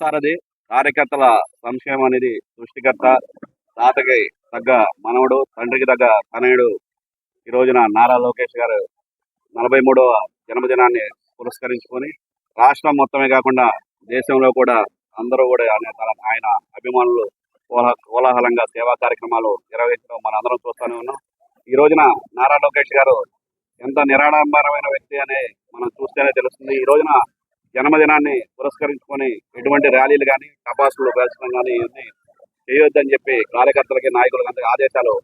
సారథి కార్యకర్తల సంక్షేమం అనేది సృష్టికర్త తాతకి తగ్గ మనవడు తండ్రికి తగ్గ తనయుడు ఈ రోజున నారా లోకేష్ గారు నలభై మూడవ జన్మదినాన్ని పురస్కరించుకొని రాష్ట్రం మొత్తమే కాకుండా దేశంలో కూడా అందరూ కూడా ఆయన తన- ఆయన అభిమానులు కోలా కోలాహలంగా సేవా కార్యక్రమాలు నిర్వహించడం మన అందరం చూస్తూనే ఉన్నాం. ఈ రోజున నారా లోకేష్ గారు ఎంత నిరాడంబరమైన వ్యక్తి అని మనం చూస్తేనే తెలుస్తుంది. ఈ రోజున జన్మదినాన్ని పురస్కరించుకొని ఎటువంటి ర్యాలీలు కానీ టపాసులు పేల్చడం కానీ ఇవన్నీ చేయొద్దని చెప్పి కార్యకర్తలకి నాయకులకు అందరికీ ఆదేశాలు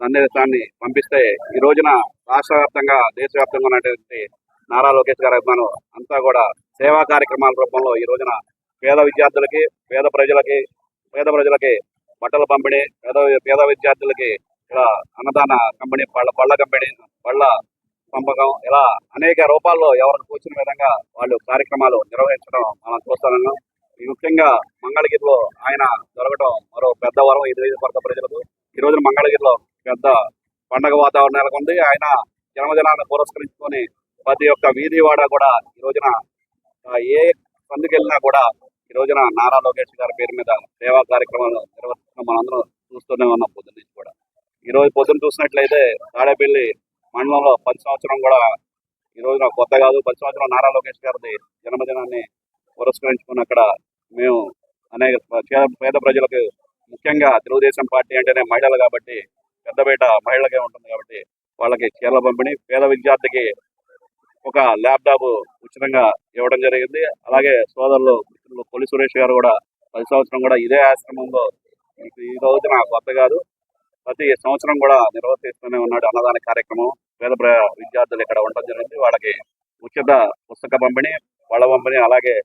సందేశాన్ని పంపిస్తే ఈ రోజున రాష్ట్ర వ్యాప్తంగా దేశవ్యాప్తంగా ఉన్నటువంటి నారా లోకేష్ గారి అభిమానులు అంతా కూడా సేవా కార్యక్రమాల రూపంలో ఈ రోజున పేద విద్యార్థులకి పేద ప్రజలకి పేద ప్రజలకి బట్టల పంపిణీ పేద పేద విద్యార్థులకి అన్నదాన కంపెనీ పళ్ళ పళ్ళ కంపెనీ పళ్ళ పంపకం ఇలా అనేక రూపాల్లో ఎవరికి కూర్చున్న విధంగా వాళ్ళు కార్యక్రమాలు నిర్వహించడం మనం చూస్తున్నాం ఈ ముఖ్యంగా మంగళగిరిలో ఆయన జరగడం మరో పెద్ద వరం ఇది కొరత ప్రజలకు. ఈ రోజున మంగళగిరిలో పెద్ద పండగ వాతావరణం నెలకొంది. ఆయన జన్మదినాన్ని పురస్కరించుకొని ప్రతి ఒక్క వీధి వాడ కూడా ఈ రోజున ఏ పందుకెళ్ళినా కూడా ఈ రోజున నారా లోకేష్ గారి పేరు మీద సేవా కార్యక్రమాలు నిర్వహిస్తున్న మనందరం చూస్తూనే ఉన్నాం పొద్దున్న నుంచి కూడా. ఈ రోజు పొద్దున్న చూసినట్లయితే తాడేపల్లి మండలంలో పది సంవత్సరం కూడా ఈ రోజున కొత్త కాదు. పది సంవత్సరం నారా లోకేష్ గారిది జన్మదినాన్ని పురస్కరించుకుని అక్కడ మేము అనేక పేద ప్రజలకు ముఖ్యంగా తెలుగుదేశం పార్టీ అంటేనే మహిళలు కాబట్టి పెద్దపేట మహిళలకే ఉంటుంది కాబట్టి వాళ్ళకి చీరల పంపిణీ పేద విద్యార్థికి ఒక ల్యాప్టాప్ ఉచితంగా ఇవ్వడం జరిగింది. అలాగే సోదరులు మిత్రులు కొలి సురేష్ గారు కూడా పది సంవత్సరం కూడా ఇదే ఆశ్రమంలో ఈ- రోజున కొత్త కాదు. ప్రతి సంవత్సరం కూడా నిర్వర్తిస్తూనే ఉన్నాడు అన్నదాన కార్యక్రమం. పేద ప్ర- విద్యార్థులు ఇక్కడ ఉండడం జరిగింది. వాళ్ళకి ఉచిత పుస్తక పంపిణీ వాళ్ళ పంపిణీ అలాగే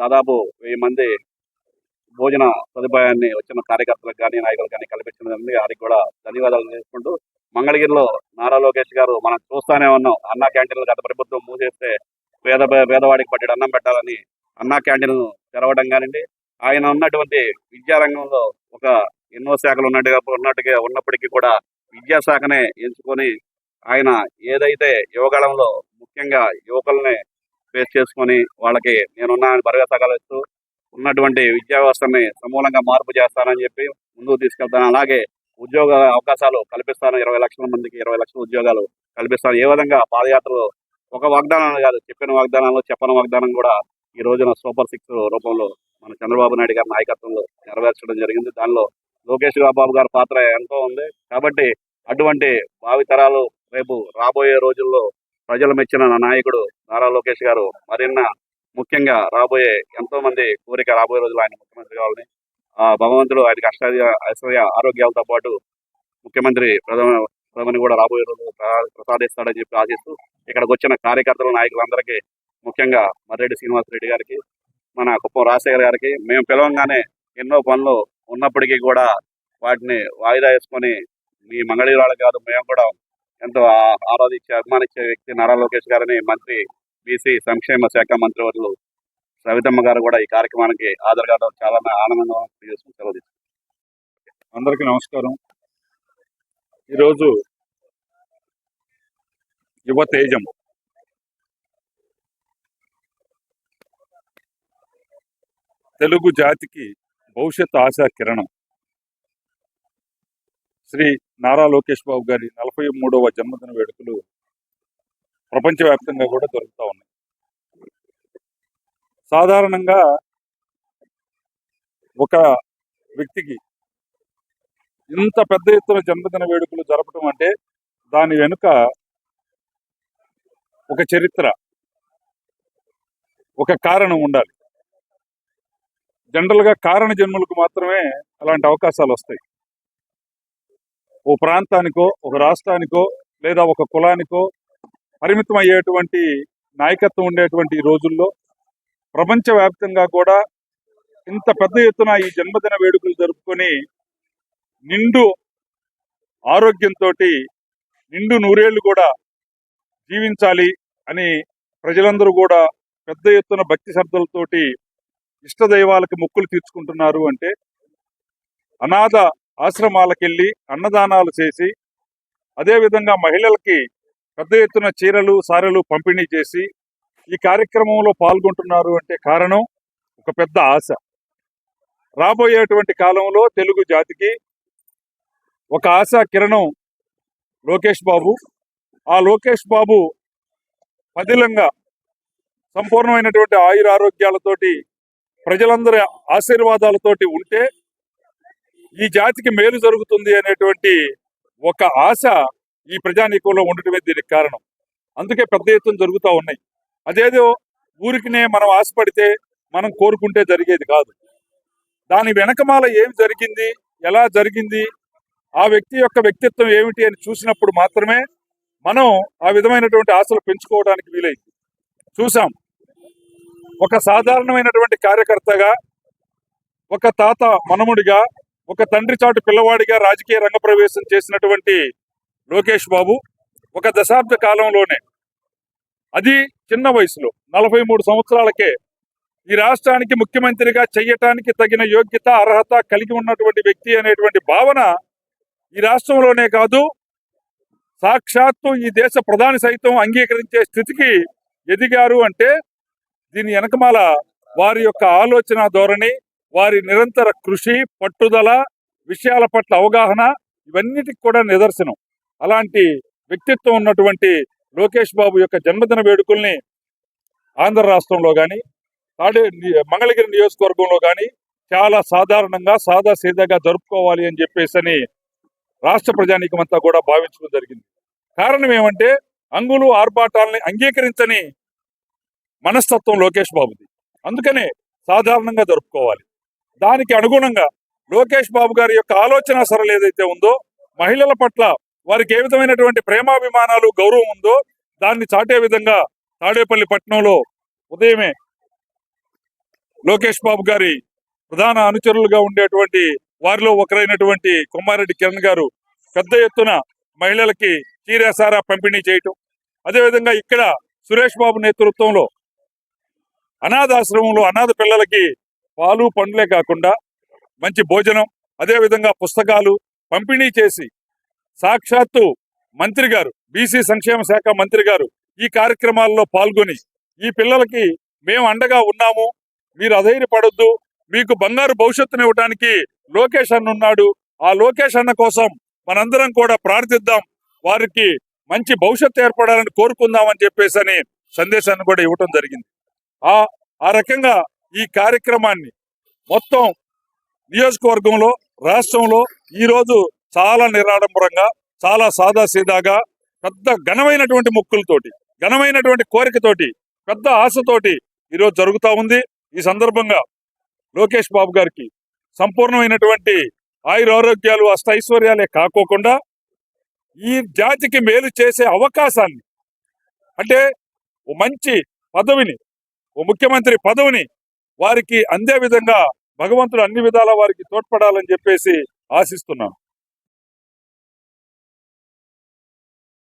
దాదాపు వెయ్యి మంది భోజన సదుపాయాన్ని వచ్చిన కార్యకర్తలకు కానీ నాయకులకు కానీ కల్పించినందుకు వారికి కూడా ధన్యవాదాలు చేసుకుంటూ మంగళగిరిలో నారా లోకేష్ గారు మనం చూస్తానే ఉన్నాం. అన్నా క్యాంటీన్లు గత ప్రభుత్వం మూసేస్తే పేద పేదవాడికి పట్టేడు అన్నం పెట్టాలని అన్నా క్యాంటీన్ తెరవడం కానివ్వండి. ఆయన ఉన్నటువంటి విద్యారంగంలో ఒక ఎన్నో శాఖలు ఉన్నట్టుగా ఉన్నట్టుగా ఉన్నప్పటికీ కూడా విద్యాశాఖనే ఎంచుకొని ఆయన ఏదైతే యువకాలంలో ముఖ్యంగా యువకుల్ని ఫేస్ చేసుకొని వాళ్ళకి నేనున్నా బరగసాగలుస్తూ ఉన్నటువంటి విద్యా వ్యవస్థని సమూలంగా మార్పు చేస్తానని చెప్పి ముందుకు తీసుకెళ్తాను. అలాగే ఉద్యోగ అవకాశాలు కల్పిస్తాను. ఇరవై లక్షల మందికి ఇరవై లక్షల ఉద్యోగాలు కల్పిస్తాను. ఏ విధంగా పాదయాత్రలో ఒక వాగ్దానాలు కాదు చెప్పిన వాగ్దానాలు చెప్పని వాగ్దానం కూడా ఈ రోజున సూపర్ సిక్స్ రూపంలో మన చంద్రబాబు నాయుడు గారి నాయకత్వంలో నెరవేర్చడం జరిగింది. దానిలో లోకేష్ బాబు గారి పాత్ర ఎంతో ఉంది. కాబట్టి అటువంటి భావితరాలు రేపు రాబోయే రోజుల్లో ప్రజలు మెచ్చిన నా నాయకుడు నారా లోకేష్ గారు మరిన్న ముఖ్యంగా రాబోయే ఎంతో మంది కోరిక రాబోయే రోజులు ఆయన ముఖ్యమంత్రి కావాలని ఆ భగవంతుడు ఆయనకి అష్టాది ఐశ్వర్య ఆరోగ్యాలతో పాటు ముఖ్యమంత్రి ప్రథమ ప్రథమని కూడా రాబోయే రోజులు ప్ర- ప్రసాదిస్తాడని చెప్పి ఆశిస్తూ ఇక్కడికి వచ్చిన కార్యకర్తల నాయకులందరికీ ముఖ్యంగా మర్రెడ్డి శ్రీనివాసరెడ్డి గారికి మన కుప్పం రాజశేఖర్ గారికి మేము పిలవంగానే ఎన్నో పనులు ఉన్నప్పటికీ కూడా వాటిని వాయిదా వేసుకొని మీ మంగళగిరి కాదు మేము కూడా ఎంతో ఆరాధించే అభిమానించే వ్యక్తి నారా లోకేష్ గారిని మంత్రి బీసీ సంక్షేమ శాఖ మంత్రివర్యులు సవితమ్మ గారు కూడా ఈ కార్యక్రమానికి హాజరు కావడం చాలా ఆనందంగా చేసుకుని సెలవు అందరికీ నమస్కారం. ఈరోజు యువ తేజం. తెలుగు జాతికి భవిష్యత్ ఆశా కిరణం. శ్రీ నారా లోకేష్ బాబు గారి నలభై మూడవ జన్మదిన వేడుకలు ప్రపంచవ్యాప్తంగా కూడా జరుగుతూ ఉన్నాయి. సాధారణంగా ఒక వ్యక్తికి ఇంత పెద్ద ఎత్తున జన్మదిన వేడుకలు జరపడం అంటే దాని వెనుక ఒక చరిత్ర ఒక కారణం ఉండాలి. జనరల్గా కారణ జన్ములకు మాత్రమే అలాంటి అవకాశాలు వస్తాయి. ఓ ప్రాంతానికో ఒక రాష్ట్రానికో లేదా ఒక కులానికో పరిమితం అయ్యేటువంటి నాయకత్వం ఉండేటువంటి ఈ రోజుల్లో ప్రపంచవ్యాప్తంగా కూడా ఇంత పెద్ద ఎత్తున ఈ జన్మదిన వేడుకలు జరుపుకొని నిండు ఆరోగ్యంతో నిండు నూరేళ్ళు కూడా జీవించాలి అని ప్రజలందరూ కూడా పెద్ద ఎత్తున భక్తి శ్రద్ధలతోటి ఇష్ట దైవాలకు మొక్కులు తీర్చుకుంటున్నారు అంటే అనాథ ఆశ్రమాలకెళ్ళి అన్నదానాలు చేసి అదేవిధంగా మహిళలకి పెద్ద ఎత్తున చీరలు సారెలు పంపిణీ చేసి ఈ కార్యక్రమంలో పాల్గొంటున్నారు అంటే కారణం ఒక పెద్ద ఆశ. రాబోయేటువంటి కాలంలో తెలుగు జాతికి ఒక ఆశా కిరణం లోకేష్ బాబు. ఆ లోకేష్ బాబు పదిలంగా సంపూర్ణమైనటువంటి ఆయుర ఆరోగ్యాలతోటి ప్రజలందరి ఆశీర్వాదాలతోటి ఉంటే ఈ జాతికి మేలు జరుగుతుంది అనేటువంటి ఒక ఆశ ఈ ప్రజానీకంలో ఉండటమే దీనికి కారణం. అందుకే పెద్ద ఎత్తున జరుగుతూ ఉన్నాయి. అదేదో ఊరికినే మనం ఆశపడితే మనం కోరుకుంటే జరిగేది కాదు. దాని వెనకమాల ఏం జరిగింది ఎలా జరిగింది ఆ వ్యక్తి యొక్క వ్యక్తిత్వం ఏమిటి అని చూసినప్పుడు మాత్రమే మనం ఆ విధమైనటువంటి ఆశలు పెంచుకోవడానికి వీలైంది. చూసాం ఒక సాధారణమైనటువంటి కార్యకర్తగా ఒక తాత మనముడిగా ఒక తండ్రి చాటు పిల్లవాడిగా రాజకీయ రంగ ప్రవేశం చేసినటువంటి లోకేష్ బాబు ఒక దశాబ్ద కాలంలోనే అది చిన్న వయసులో నలభై మూడు సంవత్సరాలకే ఈ రాష్ట్రానికి ముఖ్యమంత్రిగా చెయ్యటానికి తగిన యోగ్యత అర్హత కలిగి ఉన్నటువంటి వ్యక్తి అనేటువంటి భావన ఈ రాష్ట్రంలోనే కాదు సాక్షాత్తు ఈ దేశ ప్రధాని సైతం అంగీకరించే స్థితికి ఎదిగారు అంటే దీని వెనకమాల వారి యొక్క ఆలోచన ధోరణి వారి నిరంతర కృషి పట్టుదల విషయాల పట్ల అవగాహన ఇవన్నిటికి కూడా నిదర్శనం. అలాంటి వ్యక్తిత్వం ఉన్నటువంటి లోకేష్ బాబు యొక్క జన్మదిన వేడుకల్ని ఆంధ్ర రాష్ట్రంలో కానీ తాడే మంగళగిరి నియోజకవర్గంలో కానీ చాలా సాధారణంగా సాదా సీదాగా జరుపుకోవాలి అని చెప్పేసి అని రాష్ట్ర ప్రజానీకమంతా కూడా భావించడం జరిగింది. కారణం ఏమంటే అంగులు ఆర్భాటాలని అంగీకరించని మనస్తత్వం లోకేష్ బాబుది. అందుకనే సాధారణంగా జరుపుకోవాలి. దానికి అనుగుణంగా లోకేష్ బాబు గారి యొక్క ఆలోచన సరళ ఏదైతే ఉందో మహిళల పట్ల వారికి ఏ విధమైనటువంటి ప్రేమాభిమానాలు గౌరవం ఉందో దాన్ని చాటే విధంగా తాడేపల్లి పట్టణంలో ఉదయమే లోకేష్ బాబు గారి ప్రధాన అనుచరులుగా ఉండేటువంటి వారిలో ఒకరైనటువంటి కొమ్మారెడ్డి కిరణ్ గారు పెద్ద ఎత్తున మహిళలకి చీరేసారా పంపిణీ చేయటం. అదేవిధంగా ఇక్కడ సురేష్ బాబు నేతృత్వంలో అనాథాశ్రమంలో అనాథ పిల్లలకి పాలు పండ్లే కాకుండా మంచి భోజనం అదేవిధంగా పుస్తకాలు పంపిణీ చేసి సాక్షాత్తు మంత్రి గారు బీసీ సంక్షేమ శాఖ మంత్రి గారు ఈ కార్యక్రమాల్లో పాల్గొని ఈ పిల్లలకి మేము అండగా ఉన్నాము మీరు అధైర్యపడొద్దు మీకు బంగారు భవిష్యత్తునివ్వడానికి లోకేష్ అన్న ఉన్నాడు ఆ లోకేష్ అన్న కోసం మనందరం కూడా ప్రార్థిద్దాం వారికి మంచి భవిష్యత్తు ఏర్పడాలని కోరుకుందాం అని చెప్పేసి అని సందేశాన్ని కూడా ఇవ్వటం జరిగింది. ఆ ఆ రకంగా ఈ కార్యక్రమాన్ని మొత్తం నియోజకవర్గంలో రాష్ట్రంలో ఈ రోజు చాలా నిరాడంబరంగా చాలా సాదాసీదాగా పెద్ద ఘనమైనటువంటి మొక్కులతోటి ఘనమైనటువంటి కోరికతోటి పెద్ద ఆశతోటి ఈరోజు జరుగుతూ ఉంది. ఈ సందర్భంగా లోకేష్ బాబు గారికి సంపూర్ణమైనటువంటి ఆయుర ఆరోగ్యాలు అష్టైశ్వర్యాలే కాకోకుండా ఈ జాతికి మేలు చేసే అవకాశాన్ని అంటే ఓ మంచి పదవిని ముఖ్యమంత్రి పదవిని వారికి అందే విధంగా భగవంతుడు అన్ని విధాల వారికి తోడ్పడాలని చెప్పేసి ఆశిస్తున్నాను